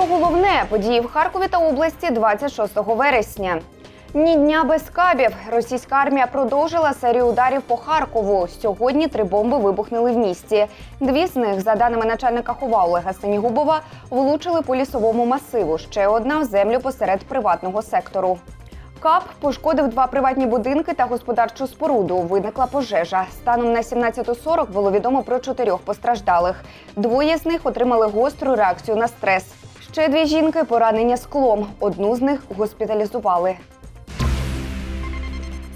Про головне події в Харкові та області 26 вересня. Ні дня без кабів. Російська армія продовжила серію ударів по Харкову. Сьогодні три бомби вибухнули в місті. Дві з них, за даними начальника хова Олега Синігубова, влучили по лісовому масиву. Ще одна в землю посеред приватного сектору. КАП пошкодив два приватні будинки та господарчу споруду. Виникла пожежа. Станом на 17.40 було відомо про чотирьох постраждалих. Двоє з них отримали гостру реакцію на стрес. Ще дві жінки поранення склом. Одну з них госпіталізували.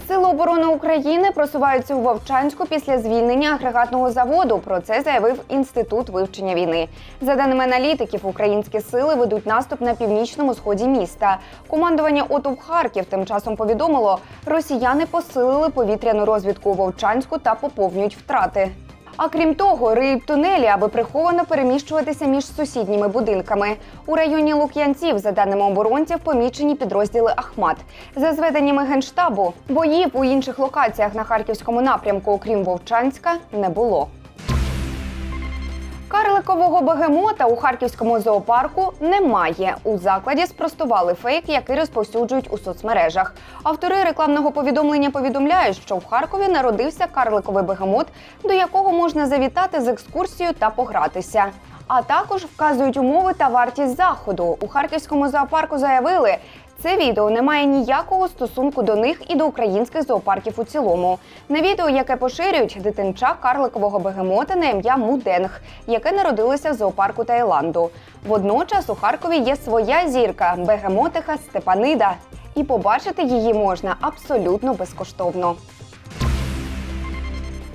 Сили оборони України просуваються у Вовчанську після звільнення агрегатного заводу. Про це заявив інститут вивчення війни. За даними аналітиків, українські сили ведуть наступ на північному сході міста. Командування ОТУ Харків тим часом повідомило, росіяни посилили повітряну розвідку у Вовчанську та поповнюють втрати. А крім того, риють тунелі, аби приховано переміщуватися між сусідніми будинками. У районі Лук'янців, за даними оборонців, помічені підрозділи Ахмат. За зведеннями генштабу, боїв у інших локаціях на харківському напрямку, окрім Вовчанська, не було. Карликового бегемота у харківському зоопарку немає. У закладі спростували фейк, який розповсюджують у соцмережах. Автори рекламного повідомлення повідомляють, що в Харкові народився карликовий бегемот, до якого можна завітати з екскурсією та погратися. А також вказують умови та вартість заходу. У харківському зоопарку заявили, це відео не має ніякого стосунку до них і до українських зоопарків у цілому. На відео, яке поширюють, дитинча карликового бегемота на ім'я Муденг, яке народилося в зоопарку Таїланду. Водночас у Харкові є своя зірка бегемотиха Степанида. І побачити її можна абсолютно безкоштовно.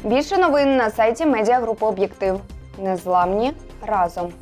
Більше новин на сайті медіагрупи Об'єктив. Незламні разом.